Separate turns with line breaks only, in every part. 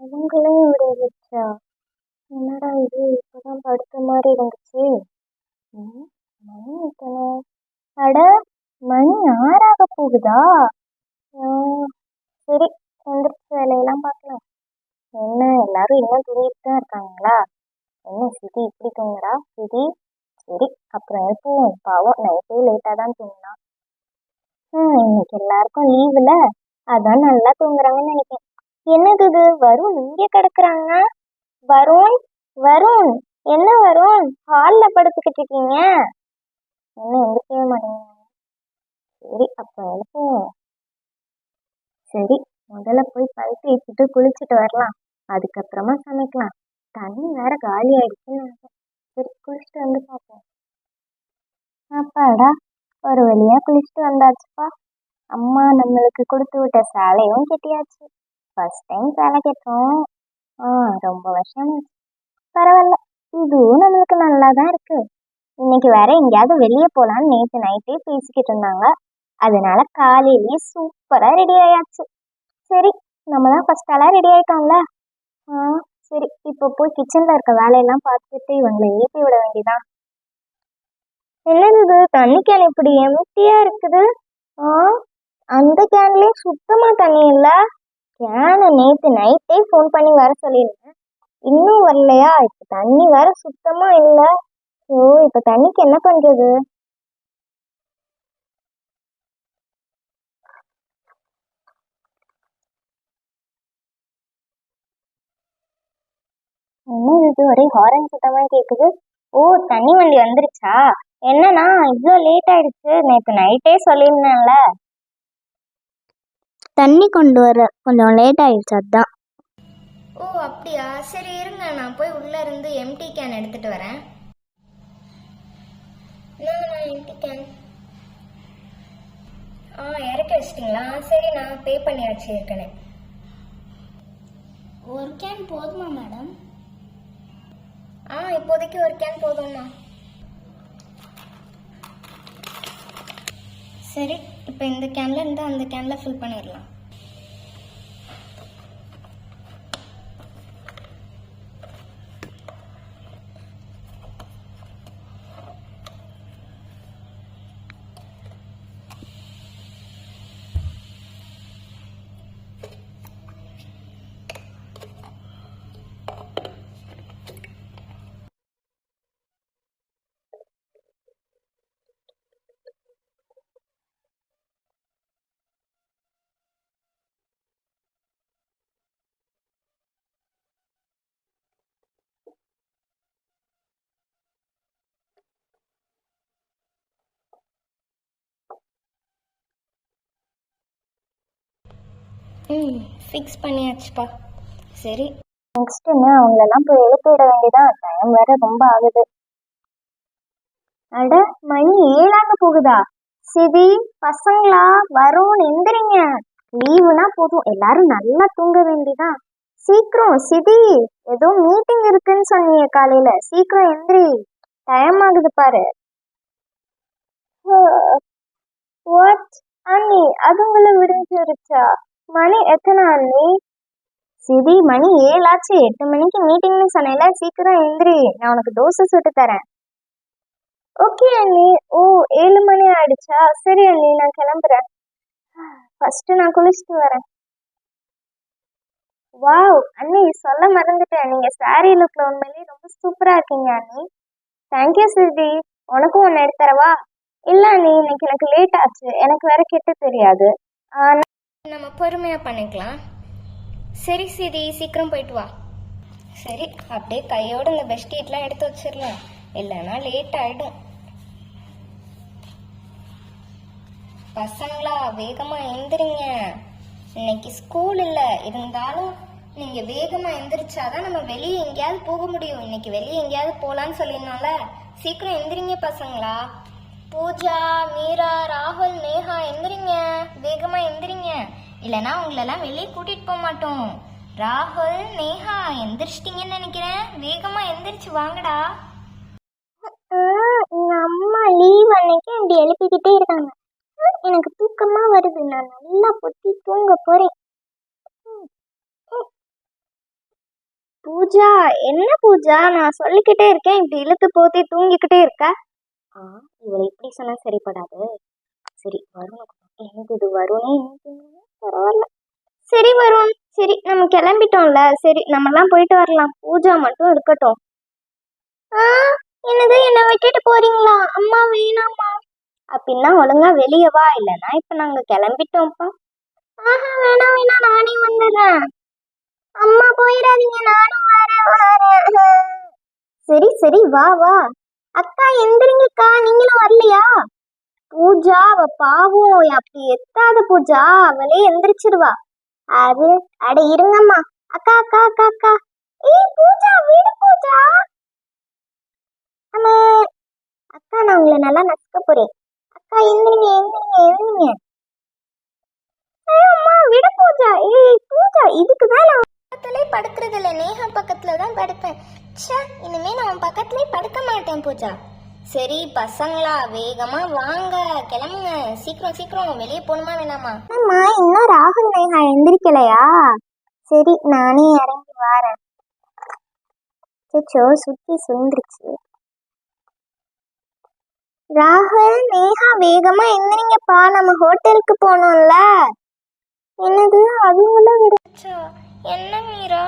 அவங்களும் விடியச்சா என்னடா இது? இப்பதான் படுத்த மாதிரி இருந்துச்சு. மணி எத்தனை? அட மணி ஆறாக போகுதா? சரி எந்திரிச்சு வேலையெல்லாம் பார்க்கலாம். என்ன எல்லாரும் இன்னும் தூங்கிட்டு தான் இருக்காங்களா? என்ன சிதி இப்படி தூங்குறா? சிதி சரி அப்புறம் எழுப்புவோம் பாவம் நைட்டே லேட்டாக தான் தூங்கினா இன்னைக்கு எல்லாருக்கும் லீவுல அதான் நல்லா தூங்குறாங்கன்னு நினைக்கிறேன். என்னது இது? வருண் இங்க கிடக்குறாங்க. வருண் வருண் என்ன வருண்? ஹால்ல படுத்துக்கிட்டு இருக்கீங்க. என்ன எந்திரிக்கவே மாட்டேங்க சரி அப்போ எழுப்புவோம். சரி முதல்ல போய் பழுத்து வச்சுட்டு குளிச்சுட்டு வரலாம். அதுக்கப்புறமா சமைக்கலாம். தண்ணி வேற காலி ஆயிடுச்சுன்னு சரி குளிச்சுட்டு வந்து பார்ப்போம். அப்பாடா ஒரு வழியா குளிச்சுட்டு வந்தாச்சுப்பா. அம்மா நம்மளுக்கு கொடுத்து விட்ட சாலையும் கெட்டியாச்சு. ஃபர்ஸ்ட் டைம் வேலை கேட்டோம் ஆ ரொம்ப வருஷம் பரவாயில்ல. இதுவும் நம்மளுக்கு நல்லா தான் இருக்கு. இன்னைக்கு வேற எங்கேயாவது வெளியே போகலான்னு நேற்று நைட்டே பேசிக்கிட்டு இருந்தாங்க. அதனால காலையிலேயே சூப்பராக ரெடி ஆயாச்சு. சரி நம்ம தான் ஃபர்ஸ்ட் ஆளாக ரெடி ஆயிட்டோம்ல. ஆ சரி இப்போ போய் கிச்சனில் இருக்க வேலையெல்லாம் பார்த்துட்டு இவங்களை ஏற்றி விட வேண்டியதான் என்னது இது? தண்ணி கேன் இப்படி எம்டியாக இருக்குது? ஆ அந்த கேன்லேயே சுத்தமாக தண்ணி இல்லை? கேனை நேற்று நைட்டே ஃபோன் பண்ணி வர சொல்லியிருந்தேன். இன்னும் வரலையா? இப்போ தண்ணி வேற சுத்தமாக இல்லை. ஓ இப்போ தண்ணிக்கு என்ன பண்ணுறது என்ன இது? ஒரே ஹாரன் சத்தமா கேக்குது. ஓ தண்ணி வண்டி வந்துருச்சா? என்னண்ணா இவ்வளோ லேட் ஆயிடுச்சு. நேற்று நைட்டே சொல்லியிருந்தேன்ல.
தண்ணி கொண்டு வர கொஞ்சம் லேட் ஆயிடுச்சு அதான்.
ஓ அப்படியா? சரி இருங்க. நான் போய் உள்ள இருந்து எம்டி கேன் எடுத்துட்டு வரேன். நான் எம்டி கேன் ஆ இறக்கி வச்சிட்டிங்களா? சரி நான் பே பண்ணியாச்சு ஏற்கனவே
ஒரு கேன் போதுமா மேடம்
ஆ இப்போதைக்கு ஒரு கேன் போதும்ண்ணா சரி. இப்போ இந்த கேனில் இருந்து அந்த கேனில் ஃபில் பண்ணிடலாம். ம் ஃபிக்ஸ் பண்ணியாச்சுப்பா. சரி.
நெக்ஸ்ட் என்ன அவங்களெல்லாம் போய் எழுப்பி விட வேண்டியதான் டைம் வேற ரொம்ப ஆகுது. அட மணி ஏழாக போகுதா? சிதி பசங்களா வரும்னு எந்திரிங்க. லீவுனா போதும். எல்லாரும் நல்லா தூங்க வேண்டிதான் சீக்கிரம் சிதி ஏதோ மீட்டிங் இருக்குன்னு சொன்னீங்க காலையில. சீக்கிரம் எந்திரி. டைம் ஆகுது பாரு. வாட் அண்ணி அதுங்களை விடுஞ்சிருச்சா மணி எத்தனை அண்ணி? சிதி மணி ஏழாச்சு. எட்டு மணிக்கு மீட்டிங்னு சொன்னேன்ல சீக்கிரம் எந்திரி. நான் உனக்கு தோசை சுட்டு தரேன். ஓகே அண்ணி. ஓ ஏழு மணி ஆயிடுச்சா? சரி அண்ணி நான் கிளம்புறேன். ஃபர்ஸ்ட் நான் குளிச்சுட்டு வரேன். வாவ் அண்ணி சொல்ல மறந்துட்டேன். நீங்க சாரி லுக்ல உண்மையிலே ரொம்ப சூப்பரா இருக்கீங்க அண்ணி. தேங்க்யூ சிதி. உனக்கும் ஒன்று எடுத்துறவா இல்லை அண்ணி இன்னைக்கு எனக்கு லேட் ஆச்சு. எனக்கு வேற கெட்டு தெரியாது. ஆ,
நம்ம பொறுமையாக பண்ணிக்கலாம். சரி சரி சீக்கிரம் போயிட்டு வா. சரி அப்படியே கையோட இந்த பெட்ஷீட்லாம் எடுத்து வச்சிடலாம். இல்லைன்னா லேட் ஆகிடும் பசங்களா வேகமாக எந்திரிங்க. இன்னைக்கு ஸ்கூல் இல்லை. இருந்தாலும் நீங்கள் வேகமாக எந்திரிச்சாதான் நம்ம வெளியே எங்கேயாவது போக முடியும். இன்னைக்கு வெளியே எங்கேயாவது போகலான்னு சொல்லியிருந்தோம்ல. சீக்கிரம் எந்திரிங்க பசங்களா. பூஜா மீரா ராகுல் நேஹா எந்திரிங்க. வேகமா எந்திரிங்க. இல்லைன்னா உங்களெல்லாம் வெளியே கூட்டிட்டு போக மாட்டோம். ராகுல் நேஹா எந்திரிச்சிட்டிங்கன்னு நினைக்கிறேன். வேகமா எந்திரிச்சு வாங்கடா.
அம்மா லீவ் அன்னைக்கு இப்படி எழுப்பிக்கிட்டே இருக்காங்க. எனக்கு தூக்கமா வருது. நான் நல்லா பொத்தி தூங்க போறேன். பூஜா என்ன பூஜா? நான் சொல்லிக்கிட்டே இருக்கேன். இப்படி இழுத்து போத்தி தூங்கிக்கிட்டே இருக்க? ஆ இவளை இப்படி சொன்னால் சரிப்படாது. சரி வருண் எனக்கு இது? வருணே பரவாயில்ல. சரி வருண் சரி நம்ம கிளம்பிட்டோம்ல. சரி நம்மலாம் போயிட்டு வரலாம். பூஜா மட்டும் இருக்கட்டும். ஆ என்னது? என்னை விட்டுட்டு போறீங்களா? அம்மா வேணாம்மா. அப்படின்னா ஒழுங்கா வெளியே வா. இல்லைன்னா இப்போ நாங்கள் கிளம்பிட்டோம்ப்பா. ஆஹா வேணாம் வேணாம். நானே வந்துடுறேன். அம்மா போயிடாதீங்க. நானும் வரேன் வரேன். சரி சரி வா வா. அக்கா எந்திரிங்கக்கா நீங்களும் வரலையா? பூஜா அவ பாவம் அப்படி எத்தாத பூஜா அவளே எந்திரிச்சிருவா. அது அட இருங்கம்மா. அக்கா அக்கா அக்கா அக்கா. ஏய் பூஜா விடு பூஜா. அம்மா அக்கா நான் உங்களை நல்லா நசுக்க போறேன். அக்கா எந்திரிங்க எந்திரிங்க எந்திரிங்க. அம்மா விடு பூஜா. ஏய் பூஜா இதுக்கு தான் நான்
பக்கத்துல படுக்கிறது இல்லை நேஹா பக்கத்துல தான் படுப்பேன். ச்சே இனிமே நான் உன் பக்கத்துலேயே படுக்க மாட்டேன் பூஜா. சரி பசங்களா வேகமா வாங்க. கிளம்புங்க. சீக்கிரம் சீக்கிரம். வெளியே போகணுமா வேணாமா?
அம்மா இன்னும் ராகுல் நேஹா எந்திரிக்கலையா? சரி நானே இறங்கி வரேன். சச்சோ சுத்தி சுந்துருச்சு ராகுல் நேஹா வேகமா எந்திரிங்கப்பா. நம்ம ஹோட்டலுக்கு போகணும்ல. என்னது அதுங்கள விட.
அச்சோ, என்ன மீரா?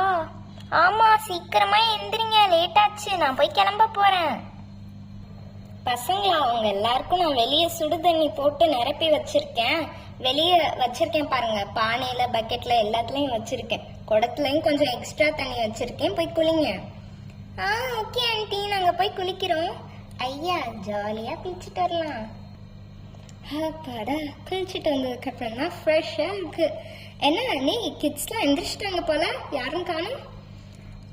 ஆமா சீக்கிரமா எந்திரிங்க. லேட் ஆச்சு நான் போய் கிளம்ப போறேன். பசங்களா அவங்க எல்லாருக்கும் நான் வெளியே சுடு தண்ணி போட்டு நிரப்பி வச்சிருக்கேன். வெளியே வச்சிருக்கேன் பாருங்க. பானையில பக்கெட்ல எல்லாத்துலயும் வச்சிருக்கேன். குடத்துலயும் கொஞ்சம் எக்ஸ்ட்ரா தண்ணி வச்சிருக்கேன். போய் குளிங்க. ஆ ஓகே ஆண்டி நாங்க போய் குளிக்கிறோம். ஐயா ஜாலியா குளிச்சுட்டு வரலாம். அப்பாடா குளிச்சுட்டு வந்ததுக்கு அப்புறம் தான் ஃப்ரெஷ்ஷாக இருக்கு. என்ன நீ கிட்ஸ்லாம் எந்திரிச்சிட்டாங்க போல? யாரும் காணும்?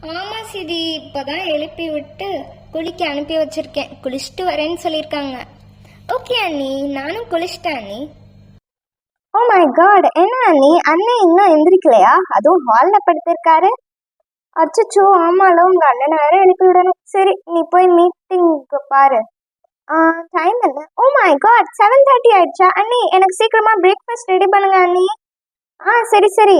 ஆமா சிதி இப்பதான் எழுப்பி விட்டு குளிக்க அனுப்பி வச்சிருக்கேன். குளிச்சுட்டு வரேன்னு சொல்லியிருக்காங்க. ஓகே அண்ணி. நானும் குளிச்சிட்டேன் அண்ணி.
ஓ மை காட் என்ன அண்ணி? அண்ணன் இன்னும் எந்திரிக்கலையா? அதுவும் ஹால்ல படுத்திருக்காரு. அச்சச்சோ ஆமால உங்க அண்ணனை வேற எழுப்பி விடணும். சரி நீ போய் மீட்டிங்க்கு பாரு. டைம் என்ன? Oh my God seven thirty ஆயிடுச்சா? அண்ணி எனக்கு சீக்கிரமா பிரேக்ஃபாஸ்ட் ரெடி பண்ணுங்க அண்ணி. ஆ சரி சரி.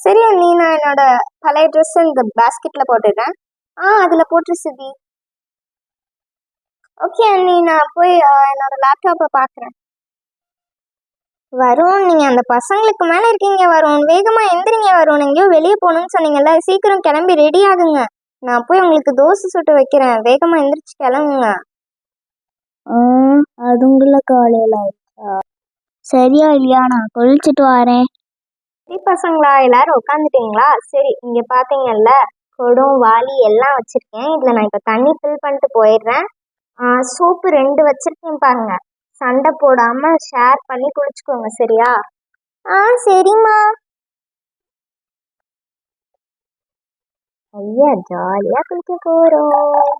சரி அண்ணி நான் என்னோட பழைய ட்ரெஸ் இந்த பேஸ்கெட்ல போட்டுடுறேன். ஆ அதுல போட்டு சிதி ஓகே அண்ணி நான் போய் என்னோட லேப்டாப்பை பார்க்குறேன் வருண் நீங்க அந்த பசங்களுக்கு மேல இருக்கீங்க வருண். வேகமா எந்திரிங்க வருண். எங்கேயோ வெளியே போகணும்னு சொன்னீங்கல்ல சீக்கிரம் கிளம்பி ரெடி ஆகுங்க. நான் போய் உங்களுக்கு தோசை சுட்டு வைக்கிறேன். வேகமா எந்திரிச்சு கிளம்புங்க.
அதுங்கள காலையில் சரியா இல்லையா? நான் குளிச்சுட்டு வரேன்.
குட்டி பசங்களா? எல்லாரும் உட்காந்துட்டீங்களா சரி இங்க பாத்தீங்கல்ல கொடும் வாளி எல்லாம் வச்சிருக்கேன். இதுல நான் இப்ப தண்ணி ஃபில் பண்ணிட்டு போயிடுறேன். சோப்பு ரெண்டு வச்சிருக்கேன் பாருங்க. சண்டை போடாம ஷேர் பண்ணி குளிச்சுக்கோங்க சரியா? ஆ சரிம்மா. ஐயா ஜாலியா குளிக்க போறோம்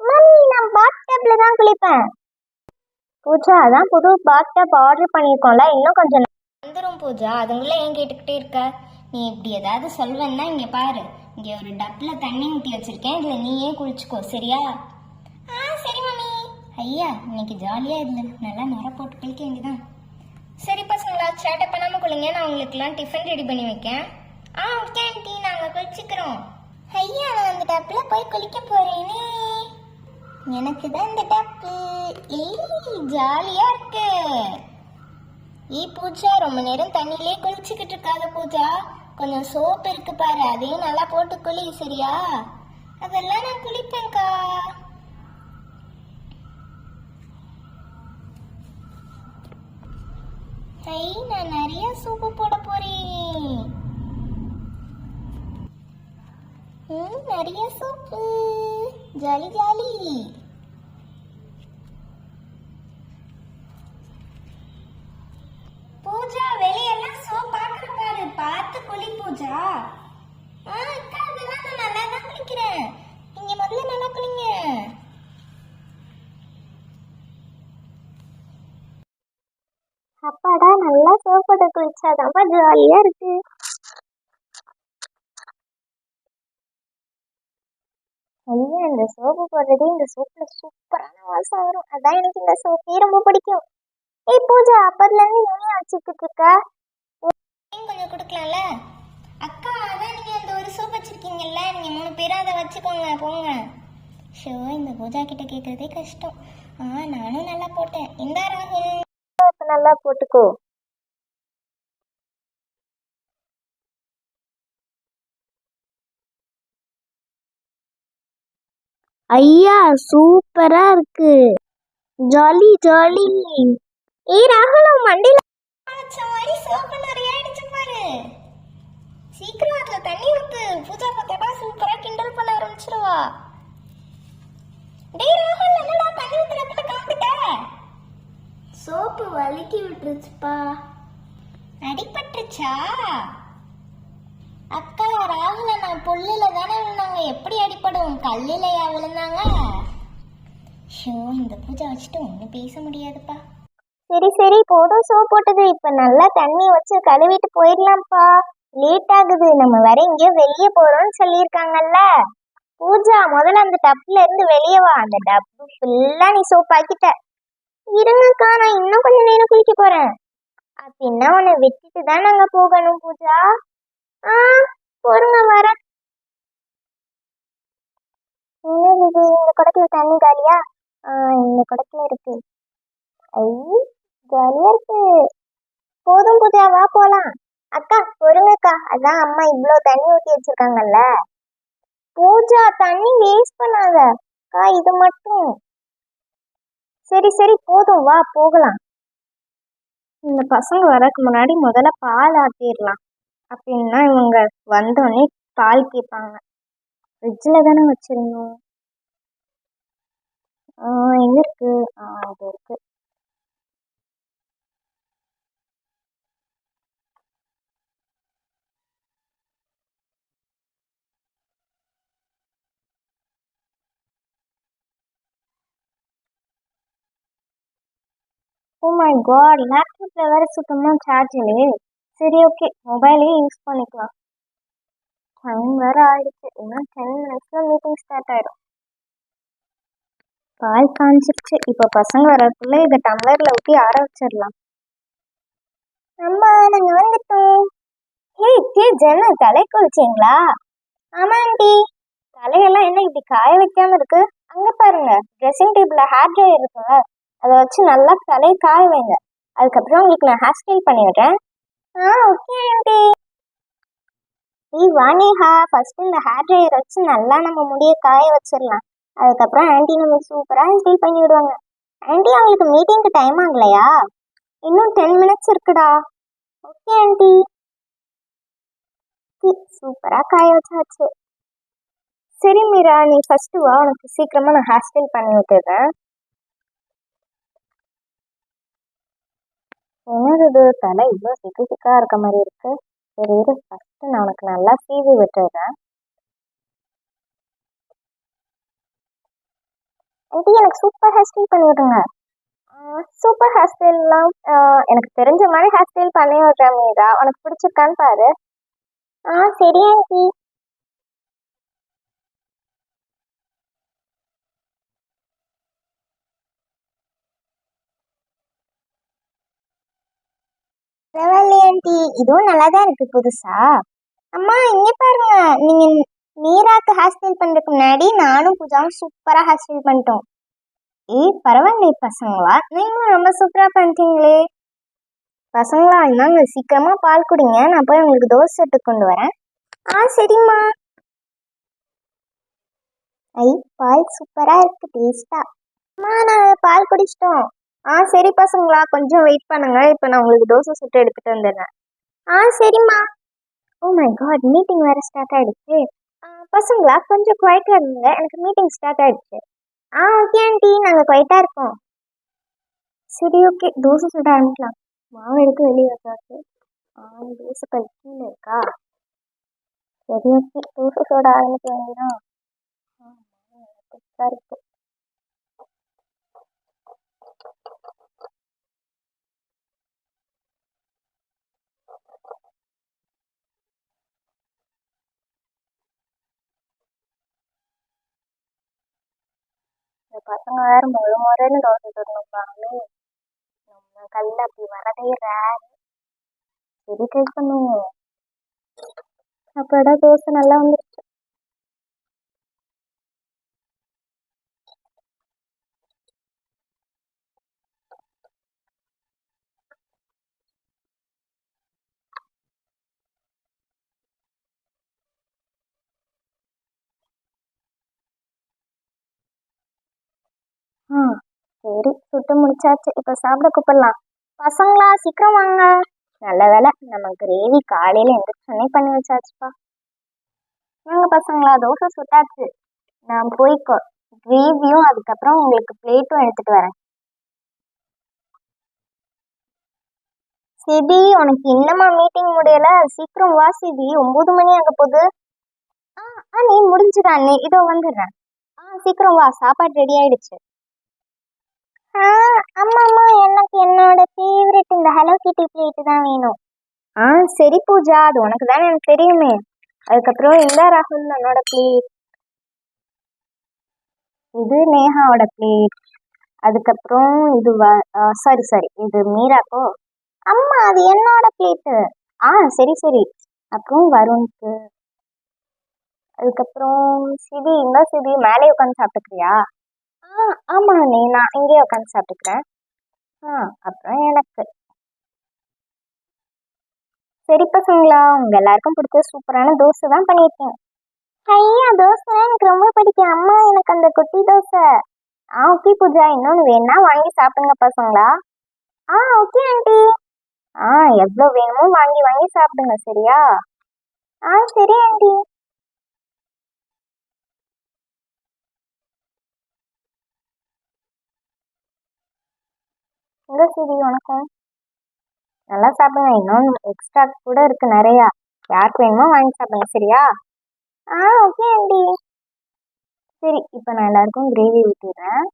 மம்மி நான் பாத் டப்ல தான் குளிப்பேன் பூஜா அதான் புது பாத் டப் ஆர்டர் பண்ணியிருக்கோம்ல இன்னும் கொஞ்சம்
வந்துடும் பூஜா அதுங்களே ஏன் கேட்டுக்கிட்டே இருக்க? நீ இப்படி ஏதாவது சொல்வேன்னா இங்கே பாரு. இங்கே ஒரு டப்பில் தண்ணி ஊற்றி வச்சிருக்கேன் இதில் நீயே குளிச்சுக்கோ சரியா? ஆ சரி மம்மி. ஐயா இன்னைக்கு ஜாலியாக இருந்து நல்லா நுர போட்டு குளிக்க வேண்டியதான் சரி பசங்களா சேட்டை பண்ணாமல் குளிங்க நான் உங்களுக்குலாம் டிஃபன் ரெடி பண்ணி வைக்கேன். ஆ ஓகே ஆண்டி நாங்கள் குளிச்சுக்கிறோம். ஐயா நான் அந்த டப்பில் போய் குளிக்க போகிறேனே எனக்கு தான் இந்த டப்பு ஏய் ஜாலியா இருக்கு. ஏய் பூஜா ரொம்ப நேரம் தண்ணியிலே குளிச்சுக்கிட்டு இருக்காத பூஜா. கொஞ்சம் சோப்பு இருக்கு பாரு அதையும் நல்லா போட்டு குளி சரியா? அதெல்லாம் நான் குளிப்பேன்க்கா. ஐ நான் நிறைய சூப்பு போட போறேன். ம் நிறைய சூப்பு. Jolly jolly. பூஜா வெளியெல்லாம் சோப் பாரு. பார்த்து குளி பூஜா. ஆ அக்கா அதெல்லாம் நான் நல்லா தான் குளிக்கிறேன். நீங்க முதல்ல நல்லா குளிங்க.
அப்பாடா நல்லா சோப்போட குளிச்சாதான்ப்பா ஜாலியா இருக்கு ஐயா இந்த சோப்பு போடுறது இந்த சோப்புல சூப்பரான வாசம் வரும். அதான் எனக்கு இந்த சோப்பே ரொம்ப பிடிக்கும். ஏய் பூஜா அப்பதுல இருந்து நீயே வச்சுக்கிட்டு இருக்க?
கொஞ்சம் கொடுக்கலாம்ல? அக்கா அதான் நீங்க அந்த ஒரு சோப் வச்சிருக்கீங்கல்ல. நீங்க மூணு பேரும் அதை வச்சுக்கோங்க போங்க. ஷோ இந்த பூஜா கிட்ட கேட்கறதே கஷ்டம். ஆ நானும் நல்லா போட்டேன். இந்தா ராகுல்
நல்லா போட்டுக்கோ.
ஐயா சூப்பரா இருக்கு. Jolly jolly.
ஏ ராகுல் உன் மண்டையில
மாதிரி சோப்பு நிறைய அடிச்சு பாரு. சீக்கிரம் அதுல தண்ணி ஊத்து. பூஜா பார்த்தாடா சூப்பரா கிண்டல் பண்ண ஆரம்பிச்சிருவா. டேய் ராகுல் என்னடா தண்ணி ஊத்துறதுல காப்பிட்ட சோப்பு வலிக்கி விட்டுருச்சுப்பா. அடிபட்டுச்சா அக்கா ராகுல நான் புல்லுல தானே விழுந்தாங்க. எப்படி அடிப்படும்? கல்லிலையா விழுந்தாங்க? ஷோ இந்த பூஜை வச்சுட்டு ஒன்றும் பேச முடியாதுப்பா.
சரி சரி போதும் சோப் போட்டது. இப்ப நல்லா தண்ணி வச்சு கழுவிட்டு போயிடலாம்ப்பா. லேட் ஆகுது. நம்ம வேற எங்கேயோ வெளியே போறோம்னு சொல்லியிருக்காங்கல்ல. பூஜா முதல்ல அந்த டப்ல இருந்து வெளியே வா. அந்த டப்பு ஃபுல்லா நீ சோப் ஆக்கிட்ட. இருங்கக்கா நான் இன்னும் கொஞ்ச நேரம் குளிக்க போறேன். அப்படின்னா உன்னை விட்டுட்டு தான் நாங்க போகணும் பூஜா? ஆ? பொறுங்க வரேன் என்னது இது? இந்த குடத்துல தண்ணி காலியா? இந்த குடத்துல இருக்கு. ஐ ஜாலியா இருக்கு. போதும் பூஜா வா போலாம். அக்கா பொறுங்கக்கா. அதான் அம்மா இவ்வளவு தண்ணி ஊற்றி வச்சிருக்காங்கல்ல. பூஜா தண்ணி வேஸ்ட் பண்ணாத. அக்கா இது மட்டும். சரி சரி போதும் வா போகலாம். இந்த பசங்க வரக்கு முன்னாடி முதல்ல பால் ஆத்திடலாம் அப்படின்னா இவங்க வந்தோடனே பால் கேட்பாங்க. ஃப்ரிட்ஜில் தானே வச்சிருந்தோம். ஆ, எங்க இருக்கு. ஆ இது இருக்கு. ஓ மை காட் லேப்டாப்ல வேற சுத்தமா சார்ஜ் இல்லையே. சரி ஓகே மொபைலே யூஸ் பண்ணிக்கலாம். டைம் வேற ஆயிடுச்சு. இன்னும் டென் மினிட்ஸில் மீட்டிங் ஸ்டார்ட் ஆயிடும். பால் காஞ்சிருச்சு. இப்போ பசங்க வரக்குள்ள இதை டம்ளரில் ஊற்றி ஆற வச்சிடலாம். அம்மா நாங்கள் வந்துட்டோம். ஹே தே ஜென தலை குளிச்சிங்களா? ஆமா ஆண்டி. தலையெல்லாம் என்ன இப்படி காய வைக்காம இருக்கு? அங்க பாருங்க. ட்ரெஸ்ஸிங் டேபிள்ல ஹேர் ட்ரையர் இருக்குல்ல. அதை வச்சு நல்லா தலையை காய வைங்க. அதுக்கப்புறம் உங்களுக்கு நான் ஹேர் ஸ்டைல் பண்ணி விடுறேன். ஓகே ஆண்டி நீ வாணிஹா ஃபர்ஸ்ட் இந்த ஹேர் ட்ரையர் வச்சு நல்லா நம்ம முடிய காய வச்சிடலாம். அதுக்கப்புறம் ஆண்டி நம்ம சூப்பராக ஸ்டைல் பண்ணி விடுவாங்க. ஆண்டி அவங்களுக்கு மீட்டிங்க்கு டைம் ஆகலையா? இன்னும் டென் மினிட்ஸ் இருக்குடா. ஓகே ஆண்டி சூப்பராக காய வச்சாச்சு. சரி மீரா நீ ஃபர்ஸ்ட் வா உனக்கு சீக்கிரமாக நான் ஹேர் ஸ்டைல் பண்ணி விட்டுறேன் என்னது இது தலை இவ்வளோ சிக்கு சிக்கா இருக்க மாதிரி இருக்கு? சரி இரு ஃபஸ்ட்டு நான் உனக்கு நல்லா சீவி விட்டுறேன். ஆண்டி எனக்கு சூப்பர் ஹேர் ஸ்டைல் பண்ணி விடுங்க. சூப்பர் ஹேர் ஸ்டைல்லாம் எனக்கு தெரிஞ்ச மாதிரி ஹேர் ஸ்டைல் பண்ணி விடுறேன் மீரா உனக்கு பிடிச்சிருக்கான்னு பாரு. ஆ சரி ஆண்டி. பரவாயில்லையே ஆண்டி இதுவும் நல்லா தான் இருக்கு புதுசா. அம்மா இங்கே பாருங்க. நீங்க மீராக்கு ஹேர் ஸ்டைல் பண்றதுக்கு முன்னாடி நானும் பூஜாவும் சூப்பரா ஹேர் ஸ்டைல் பண்ணிட்டோம். ஏய் பரவாயில்ல பசங்களா. நீங்களும் ரொம்ப சூப்பரா பண்ணிட்டீங்களே. பசங்களா இந்தாங்க சீக்கிரமா பால் குடிங்க. நான் போய் உங்களுக்கு தோசை எடுத்து கொண்டு வரேன். ஆ சரிம்மா. ஐ பால் சூப்பரா இருக்கு டேஸ்டா அம்மா நாங்கள் பால் குடிச்சிட்டோம். ஆ சரி பசங்களா கொஞ்சம் வெயிட் பண்ணுங்க. இப்போ நான் உங்களுக்கு தோசை சுட்டு எடுத்துட்டு வந்துடுறேன். ஆ சரிம்மா. ஓ மை காட் மீட்டிங் வேறு ஸ்டார்ட் ஆகிடுச்சு ஆ, பசங்களா கொஞ்சம் குவைட்டாக இருந்தீங்க எனக்கு மீட்டிங் ஸ்டார்ட் ஆகிடுச்சு ஆ ஓகே ஆண்டி நாங்கள் குவைட்டாக இருக்கோம். சரி ஓகே தோசை சுட ஆரம்பிக்கலாம். மாவு எடுத்து வெளியே வச்சாச்சு. ஆ தோசை கல் கீழே இருக்கா? சரி ஓகே தோசை சுட ஆரம்பிக்க வேண்டியதான் ஆ, இருக்கு பசங்க வேற முழு முறைன்னு தோசை சுடணும்பாங்களே நம்ம கல்ல அப்படி வரதே ரேர் சரி ட்ரை பண்ணுவோம் அப்படா தோசை நல்லா வந்துருச்சு. ஆ சரி சுட்டு முடிச்சாச்சு. இப்போ சாப்பிட கூப்பிடலாம். பசங்களா சீக்கிரம் வாங்க. நல்ல வேலை நம்ம கிரேவி காலையில் எந்திரிச்சோன்னே பண்ணி வச்சாச்சுப்பா. வாங்க பசங்களா தோசை சுட்டாச்சு. நான் போய்க்கோ. கிரேவியும் அதுக்கப்புறம் உங்களுக்கு பிளேட்டும் எடுத்துட்டு வரேன். சிபி உனக்கு இன்னமா மீட்டிங் முடியல? சீக்கிரம் வா சிபி. ஒன்பது மணி ஆக போகுது. ஆ ஆ நீ முடிஞ்சுதா அண்ணே. இதோ வந்துடுறேன். ஆ சீக்கிரம் வா. சாப்பாடு ரெடி ஆயிடுச்சு. அம்மா அம்மா எனக்கு என்னோட ஃபேவரட் இந்த ஹலோ கிட்டி பிளேட் தான் வேணும். ஆ சரி பூஜா அது உனக்கு தானே எனக்கு தெரியுமே. அதுக்கப்புறம் இந்த ராகுல் என்னோட பிளேட் இது நேஹாவோட பிளேட் அதுக்கப்புறம் இது சாரி சாரி இது மீராக்கோ? அம்மா அது என்னோட பிளேட்டு ஆ சரி சரி. அப்புறம் வருணுக்கு. அதுக்கப்புறம் சிபி இந்த சிபி மேலே உட்காந்து சாப்பிட்டுக்கிறியா? ஆ ஆமாம் நீ நான் இங்கேயே உட்காந்து சாப்பிட்டுக்கிறேன். ஆ அப்புறம் எனக்கு. சரி பசங்களா உங்க எல்லாருக்கும் பிடிச்ச சூப்பரான தோசை தான் பண்ணியிருக்கேன். ஐயா தோசை எனக்கு ரொம்ப பிடிக்கும். அம்மா எனக்கு அந்த குட்டி தோசை. ஆ ஓகே பூஜா. இன்னொன்று வேணா வாங்கி சாப்பிடுங்க பசங்களா ஆ ஓகே ஆண்டி. ஆ எவ்வளோ வேணுமோ வாங்கி வாங்கி சாப்பிடுங்க சரியா? ஆ சரி ஆண்டி. எங்க சரி வணக்கம். நல்லா சாப்பிடுங்க. இன்னும் எக்ஸ்ட்ரா கூட இருக்கு நிறையா. யாருக்கு வேணுமோ வாங்கி சாப்பிடுங்க சரியா? ஆ ஓகே ஆண்டி சரி இப்போ நான் எல்லாருக்கும் கிரேவி ஊற்றிடுறேன்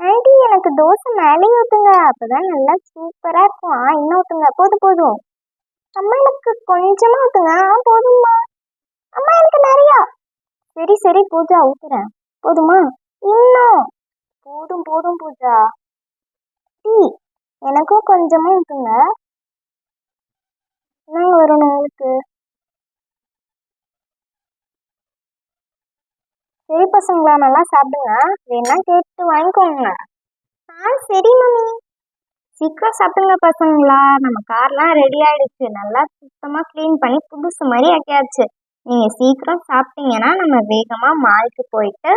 ஆண்டி எனக்கு தோசை மேலேயே ஊற்றுங்க அப்போதான் நல்லா சூப்பராக இருக்கும். ஆ இன்னும் ஊற்றுங்க போதும் போதும். அம்மா எனக்கு கொஞ்சமாக ஊற்றுங்க ஆ போதும்மா. அம்மா எனக்கு நிறையா. சரி சரி பூஜா ஊற்றுறேன் போதுமா? இன்னும். போதும் போதும் பூஜா. டீ எனக்கும் கொஞ்சமாக இருக்குங்க என்ன வரணும் உங்களுக்கு? சரி பசங்களா நல்லா சாப்பிடுங்க. வேணா கேட்டு வாங்கிக்கோங்க. ஆ சரி மம்மி. சீக்கிரம் சாப்பிடுங்க பசங்களா. நம்ம கார்லாம் ரெடி ஆயிடுச்சு. நல்லா சுத்தமாக க்ளீன் பண்ணி புதுசு மாதிரி ஆக்கியாச்சு. நீங்கள் சீக்கிரம் சாப்பிட்டீங்கன்னா நம்ம வேகமாக மாலுக்கு போயிட்டு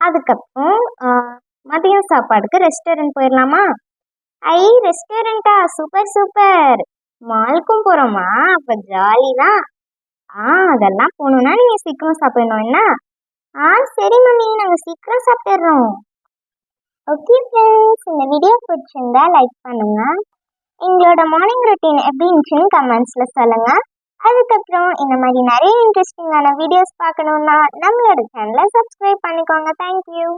அதுக்கப்புறம் மதியம் சாப்பாடுக்கு ரெஸ்டாரண்ட் போயிடலாமா ஐ ரெஸ்டாரண்ட்டா சூப்பர் சூப்பர் மாலுக்கும் போகிறோமா அப்போ ஜாலி தான். ஆ அதெல்லாம் போகணுன்னா நீங்கள் சீக்கிரம் சாப்பிடணும். என்ன? ஆ சரி மம்மி நாங்கள் சீக்கிரம் சாப்பிடுறோம். ஓகே ஃப்ரெண்ட்ஸ் இந்த வீடியோ பிடிச்சிருந்தா லைக் பண்ணுங்க. எங்களோட மார்னிங் ரொட்டீன் எப்படி இருந்துச்சுன்னு கமெண்ட்ஸில் சொல்லுங்கள் அதுக்கப்புறம் இந்த மாதிரி நிறைய இன்ட்ரெஸ்டிங்கான வீடியோஸ் பார்க்கணுன்னா நம்மளோட சேனலை சப்ஸ்கிரைப் பண்ணிக்கோங்க. தேங்க்யூ